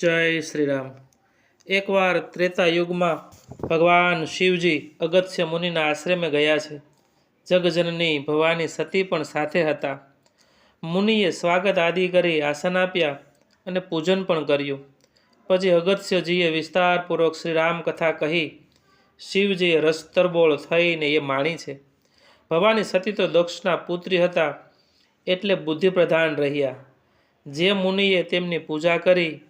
જય શ્રીરામ. એકવાર ત્રેતા યુગમાં ભગવાન શિવજી અગત્ય મુનિના આશ્રમે ગયા છે. જગજનની ભવાની સતી પણ સાથે હતા. મુનિએ સ્વાગત આદિ કરી આસન આપ્યા અને પૂજન પણ કર્યું. પછી અગત્યજીએ વિસ્તારપૂર્વક શ્રી રામ કથા કહી શિવજીએ રસ્તરબોળ થઈને એ માણી છે. ભવાની સતી તો દક્ષના પુત્રી હતા એટલે બુદ્ધિપ્રધાન રહ્યા. જે મુનિએ તેમની પૂજા કરી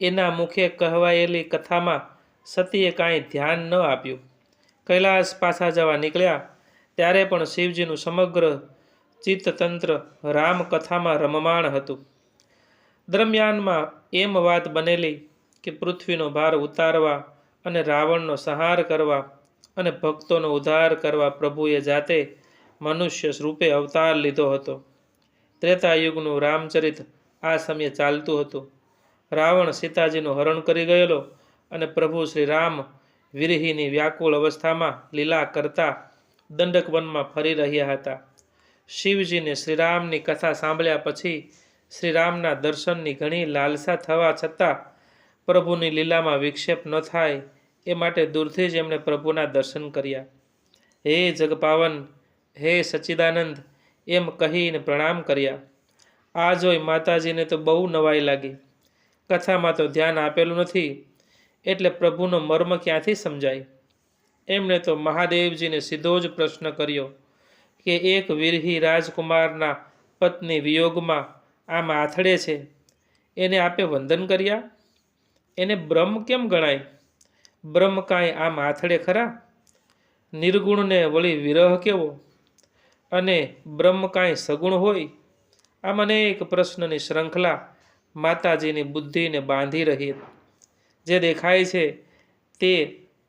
એના મુખે કહેવાયેલી કથામાં સતીએ કાંઈ ધ્યાન ન આપ્યું. કૈલાસ પાછા જવા નીકળ્યા, ત્યારે પણ શિવજીનું સમગ્ર ચિત્તતંત્ર રામકથામાં રમમાણ હતું. દરમિયાનમાં એમ વાત બનેલી કે પૃથ્વીનો ભાર ઉતારવા અને રાવણનો સંહાર કરવા અને ભક્તોનો ઉદ્ધાર કરવા પ્રભુએ જાતે મનુષ્ય રૂપે અવતાર લીધો હતો. ત્રેતા યુગનું રામચરિત આ સમયે ચાલતું હતું. રાવણ સીતાજીનું હરણ કરી ગયેલો અને પ્રભુ શ્રી રામ વિરહીની વ્યાકુળ અવસ્થામાં લીલા કરતા દંડક વનમાં ફરી રહ્યા હતા. શિવજીને શ્રીરામની કથા સાંભળ્યા પછી શ્રીરામના દર્શનની ઘણી લાલસા થવા છતાં પ્રભુની લીલામાં વિક્ષેપ ન થાય એ માટે દૂરથી જ એમણે પ્રભુના દર્શન કર્યા. હે જગપાવન, હે સચ્ચિદાનંદ, એમ કહીને પ્રણામ કર્યા. આ જોઈ માતાજીને તો બહુ નવાઈ લાગી. કથામાં તો ધ્યાન આપેલું નથી, એટલે પ્રભુનો મર્મ ક્યાંથી સમજાય? એમણે તો મહાદેવજીને સીધો જ પ્રશ્ન કર્યો કે એક વિરહી રાજકુમારના પત્ની વિયોગમાં આમ આથડે છે, એને આપે વંદન કર્યા? એને બ્રહ્મ કેમ ગણાય? બ્રહ્મ કાંઈ આમ આથડે ખરા? નિર્ગુણને વળી વિરહ કેવો? અને બ્રહ્મ કાંઈ સગુણ હોય? આમ અનેક પ્રશ્નની શ્રૃંખલા માતાજીની બુદ્ધિને બાંધી રહી જે દેખાય છે તે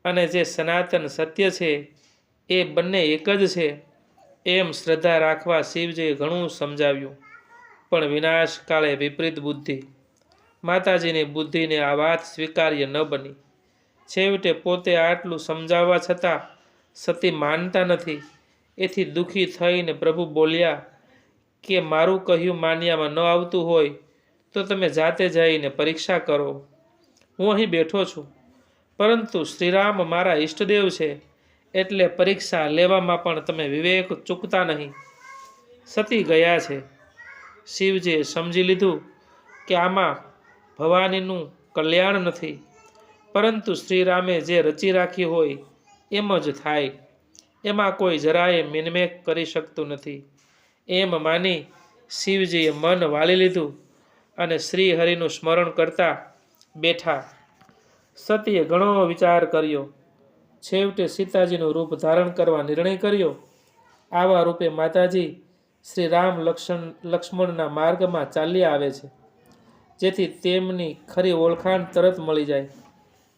અને જે સનાતન સત્ય છે એ બંને એક જ છે એમ શ્રદ્ધા રાખવા શિવજીએ ઘણું સમજાવ્યું. પણ વિનાશ કાળે વિપરીત બુદ્ધિ. માતાજીની બુદ્ધિને આ વાત સ્વીકાર્ય ન બની. છેવટે પોતે આટલું સમજાવવા છતાં સતી માનતા નથી. એથી દુઃખી થઈને પ્રભુ બોલ્યા કે મારું કહ્યું માન્યામાં ન આવતું હોય તો તમે જાતે જઈને પરીક્ષા કરો. હું અહીં બેઠો છું. પરંતુ શ્રીરામ મારા ઈષ્ટદેવ છે, એટલે પરીક્ષા લેવામાં પણ તમે વિવેક ચૂકતા નહીં. સતી ગયા છે. શિવજીએ સમજી લીધું કે આમાં ભવાનીનું કલ્યાણ નથી. પરંતુ શ્રીરામે જે રચી રાખી હોય, એમ જ થાય. એમાં કોઈ જરાય મિનમેક કરી શકતું નથી. એમ માની શિવજીએ મન વાળી લીધું. અને શ્રી હરિનું સ્મરણ કરતા બેઠા સતીએ ઘણો વિચાર કર્યો. છેવટે સીતાજીનું રૂપ ધારણ કરવા નિર્ણય કર્યો. આવા રૂપે માતાજી શ્રી રામ લક્ષણ લક્ષ્મણના માર્ગમાં ચાલ્યા આવે છે. જેથી તેમની ખરી ઓળખાણ તરત મળી જાય.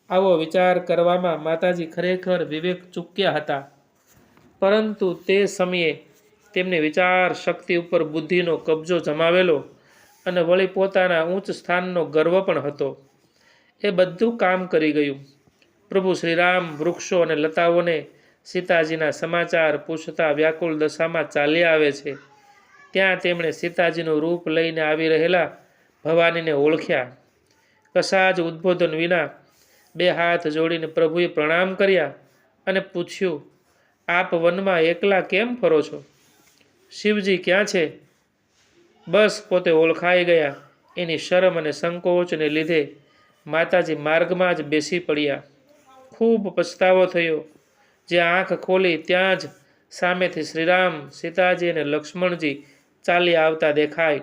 આવો વિચાર કરવામાં માતાજી ખરેખર વિવેક ચૂક્યા હતા. પરંતુ તે સમયે તેમની વિચાર શક્તિ ઉપર બુદ્ધિનો કબજો જમાવેલો અને વળી પોતાના ઉચ્ચ સ્થાનનો ગર્વ પણ હતો. એ બધું કામ કરી ગયું. પ્રભુ શ્રીરામ, વૃક્ષો અને લતાઓને સીતાજીના સમાચાર પૂછતા વ્યાકુળ દશામાં ચાલ્યા આવે છે. ત્યાં તેમણે સીતાજીનું રૂપ લઈને આવી રહેલા ભવાનીને ઓળખ્યા. કશા જ ઉદ્બોધન વિના બે હાથ જોડીને પ્રભુએ પ્રણામ કર્યા અને પૂછ્યું, આપ વનમાં એકલા કેમ ફરો છો? શિવજી ક્યાં છે? બસ પોતે ઓળખાઈ ગયા. એની શરમ અને સંકોચને લીધે માતાજી માર્ગમાં જ બેસી પડ્યા. ખૂબ પછતાવો થયો. જે આંખ ખોલી ત્યાં જ સામેથી શ્રીરામ, સીતાજી અને લક્ષ્મણજી ચાલી આવતા દેખાય.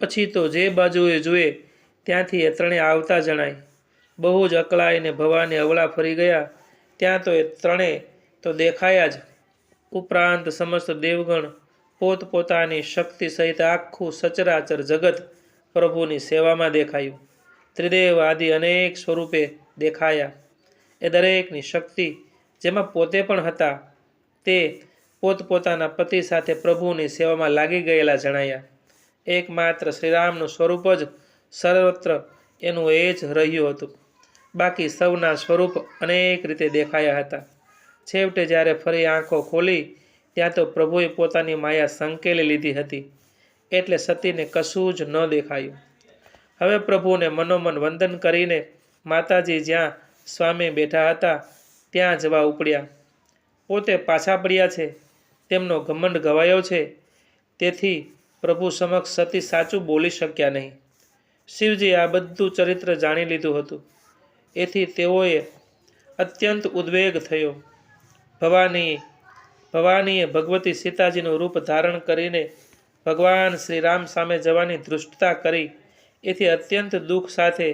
પછી તો જે બાજુએ જુએ ત્યાંથી એ ત્રણેય આવતા જણાય. બહુ જ અકળાઈને ભવાની અવળા ફરી ગયા. ત્યાં તો એ ત્રણેય તો દેખાયા જ. ઉપરાંત સમસ્ત દેવગણ પોતપોતાની શક્તિ સહિત આખું સચરાચર જગત પ્રભુની સેવામાં દેખાયું. ત્રિદેવ આદિ અનેક સ્વરૂપે દેખાયા. એ દરેકની શક્તિ જેમાં પોતે પણ હતા, તે પોતપોતાના પતિ સાથે પ્રભુની સેવામાં લાગી ગયેલા જણાયા. એકમાત્ર શ્રીરામનું સ્વરૂપ જ સર્વત્ર એનું એ જ રહ્યું હતું. બાકી સૌના સ્વરૂપ અનેક રીતે દેખાયા હતા. છેવટે જ્યારે ફરી આંખો ખોલી ત્યાં તો પ્રભુએ પોતાની માયા સંકેલી લીધી હતી. એટલે સતીને કશું જ ન દેખાયું. હવે પ્રભુને મનોમન વંદન કરીને માતાજી જ્યાં સ્વામી બેઠા હતા, ત્યાં જવા ઉપડ્યા. પોતે પાછા પડ્યા છે. તેમનો ઘમંડ ગવાયો છે. તેથી પ્રભુ સમક્ષ સતી સાચું બોલી શક્યા નહીં. શિવજી આ બધું ચરિત્ર જાણી લીધું હતું. એથી તેઓએ અત્યંત ઉદ્વેગ થયો. ભવાની ભવાનીએ ભગવતી સીતાજીનું રૂપ ધારણ કરીને ભગવાન શ્રી રામ સામે જવાની ધૃષ્ટતા કરી. એથી અત્યંત દુઃખ સાથે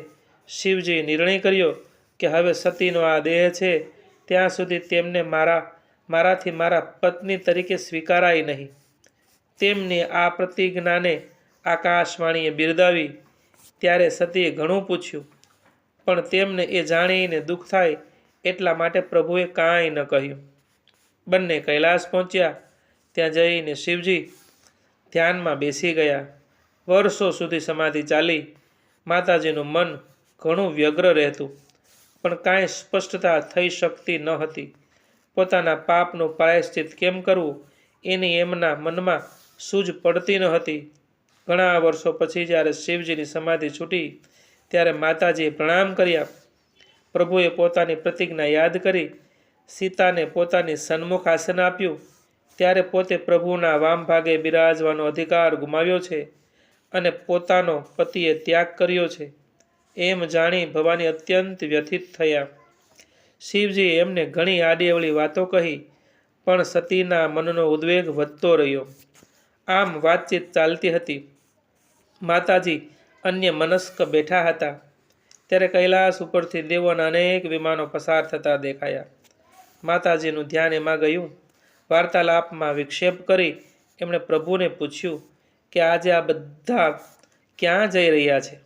શિવજી નિર્ણય કર્યો કે હવે સતીનો આ દેહ છે, ત્યાં સુધી તેમને મારા, મારાથી મારા પત્ની તરીકે સ્વીકારાય નહીં. તેમની આ પ્રતિજ્ઞાને આકાશવાણીએ બિરદાવી. ત્યારે સતીએ ઘણું પૂછ્યું, પણ તેમને એ જાણીને દુઃખ થાય એટલા માટે પ્રભુએ કાંઈ ન કહ્યું. બંને કૈલાસ પહોંચ્યા. ત્યાં જઈને શિવજી ધ્યાનમાં બેસી ગયા. વર્ષો સુધી સમાધિ ચાલી. માતાજીનું મન ઘણું વ્યગ્ર રહેતું, પણ કાંઈ સ્પષ્ટતા થઈ શકતી ન હતી. પોતાના પાપનું પ્રાયશ્ચિત કેમ કરવું, એની એમના મનમાં સૂઝ પડતી ન હતી. ઘણા વર્ષો પછી જ્યારે શિવજીની સમાધિ છૂટી, ત્યારે માતાજીએ પ્રણામ કર્યા. પ્રભુએ પોતાની પ્રતિજ્ઞા યાદ કરી. સીતાને પોતાની સન્મુખ આસન આપ્યું. ત્યારે પોતે પ્રભુના વામ ભાગે બિરાજવાનો અધિકાર ગુમાવ્યો છે અને પોતાનો પતિએ ત્યાગ કર્યો છે. એમ જાણી ભવાની અત્યંત વ્યથિત થયા. શિવજીએ એમને ઘણી આડીઅવળી વાતો કહી, પણ સતીના મનનો ઉદ્વેગ વધતો રહ્યો. આમ વાતચીત ચાલતી હતી. માતાજી અન્ય મનસ્ક બેઠા હતા. ત્યારે કૈલાસ ઉપરથી દેવોના અનેક વિમાનો પસાર થતા દેખાયા. માતાજીનું ધ્યાન એમાં ગયું વાર્તાલાપમાં વિક્ષેપ કરી એમણે પ્રભુને પૂછ્યું કે આજે આ બધા ક્યાં જઈ રહ્યા છે?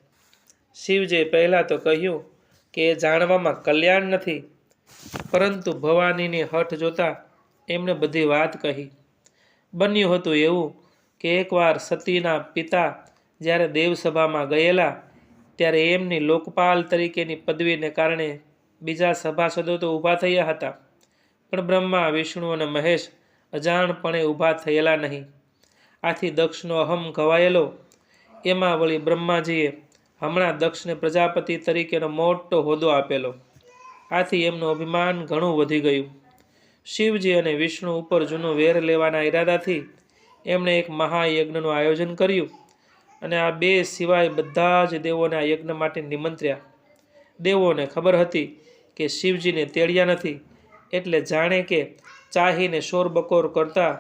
શિવજીએ પહેલાં તો કહ્યું કે એ જાણવામાં કલ્યાણ નથી, પરંતુ ભવાનીની હઠ જોતા એમણે બધી વાત કહી. બન્યું હતું એવું કે એકવાર સતીના પિતા જ્યારે દેવસભામાં ગયેલા, ત્યારે એમની લોકપાલ તરીકેની પદવીને કારણે બીજા સભાસદો તો ઊભા થયા હતા. પણ બ્રહ્મા, વિષ્ણુ અને મહેશ અજાણપણે ઊભા થયેલા નહીં. આથી દક્ષનો અહમ ઘવાયેલો. એમાં વળી બ્રહ્માજીએ હમણાં દક્ષને પ્રજાપતિ તરીકેનો મોટો હોદ્દો આપેલો. આથી એમનું અભિમાન ઘણું વધી ગયું. શિવજી અને વિષ્ણુ ઉપર જૂનો વેર લેવાના ઈરાદાથી એમણે એક મહાયજ્ઞનું આયોજન કર્યું અને આ બે સિવાય બધા જ દેવોને આ યજ્ઞ માટે નિમંત્ર્યા. દેવોને ખબર હતી કે શિવજીને તેડ્યા નથી. એટલે જાણે કે ચાહીને શોરબકોર કરતા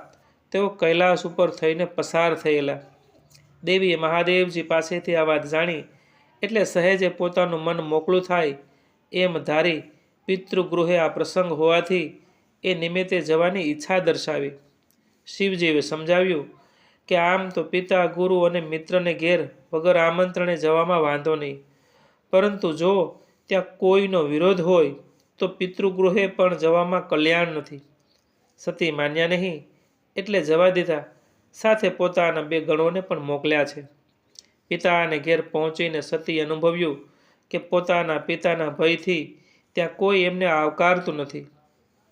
તેઓ કૈલાસ ઉપર થઈને પસાર થયેલા. દેવીએ મહાદેવજી પાસેથી આ વાત જાણી એટલે સહેજે પોતાનું મન મોકળું થાય એમ ધારી પિતૃગૃહે આ પ્રસંગ હોવાથી એ નિમિત્તે જવાની ઈચ્છા દર્શાવી. શિવજીએ સમજાવ્યું કે આમ તો પિતા, ગુરુ અને મિત્રને ઘેર વગર આમંત્રણે જવામાં વાંધો નહીં. પરંતુ જો ત્યાં કોઈનો વિરોધ હોય તો પિતૃગૃહે પણ જવામાં કલ્યાણ નથી. સતી માન્યા નહીં, એટલે જવા દીધા. સાથે પોતાના બે ગણોને પણ મોકલ્યા છે. પિતાને ઘેર પહોંચીને સતી અનુભવ્યું કે પોતાના પિતાના ભયથી ત્યાં કોઈ એમને આવકારતું નથી.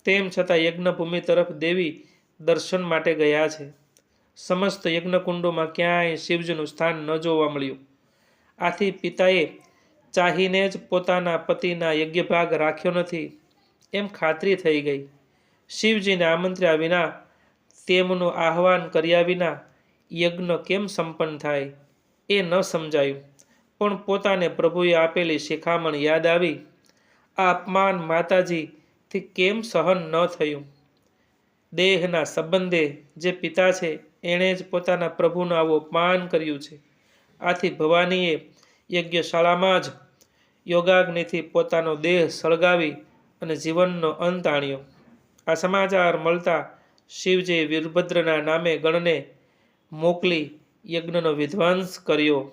તેમ છતાં યજ્ઞભૂમિ તરફ દેવી દર્શન માટે ગયા છે. સમસ્ત યજ્ઞકુંડોમાં ક્યાંય શિવજીનું સ્થાન ન જોવા મળ્યું. આથી પિતાએ ચાહીને જ પોતાના પતિના યજ્ઞભાગ રાખ્યો નથી. એમ ખાતરી થઈ ગઈ. શિવજીને આમંત્ર્યા વિના તેમનું આહવાન કર્યા વિના યજ્ઞ કેમ સંપન્ન થાય એ ન સમજાયું. પણ પોતાને પ્રભુએ આપેલી શિખામણ યાદ આવી. આ અપમાન માતાજીથી કેમ સહન ન થયું? દેહના સંબંધે જે પિતા છે, એણે જ પોતાના પ્રભુનું આવું અપમાન કર્યું છે. આથી ભવાનીએ યજ્ઞશાળામાં જ યોગાગ્નિથી પોતાનો દેહ સળગાવી અને જીવનનો અંત આણ્યો. આ સમાચાર મળતા શિવજીએ વીરભદ્રના નામે ગણને મોકલી યજ્ઞનો વિધ્વંસ કર્યો.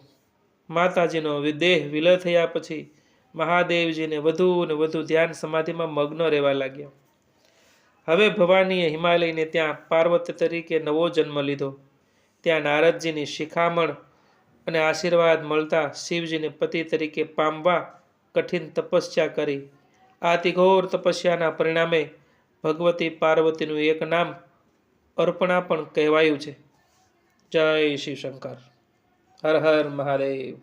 માતાજીનો દેહ વિલય થયા પછી મહાદેવજીને વધુ ને વધુ ધ્યાન સમાધિમાં મગ્ન રહેવા લાગ્યા. હવે ભવાનીએ હિમાલયને ત્યાં પાર્વતી તરીકે નવો જન્મ લીધો. ત્યાં નારદજીની શિખામણ અને આશીર્વાદ મળતા શિવજીને પતિ તરીકે પામવા કઠિન તપસ્યા કરી. આ તિઘોર તપસ્યાના પરિણામે ભગવતી પાર્વતીનું એક નામ અર્પણા પણ કહેવાયું છે. જય શિવશંકર હર હર મહાદેવ.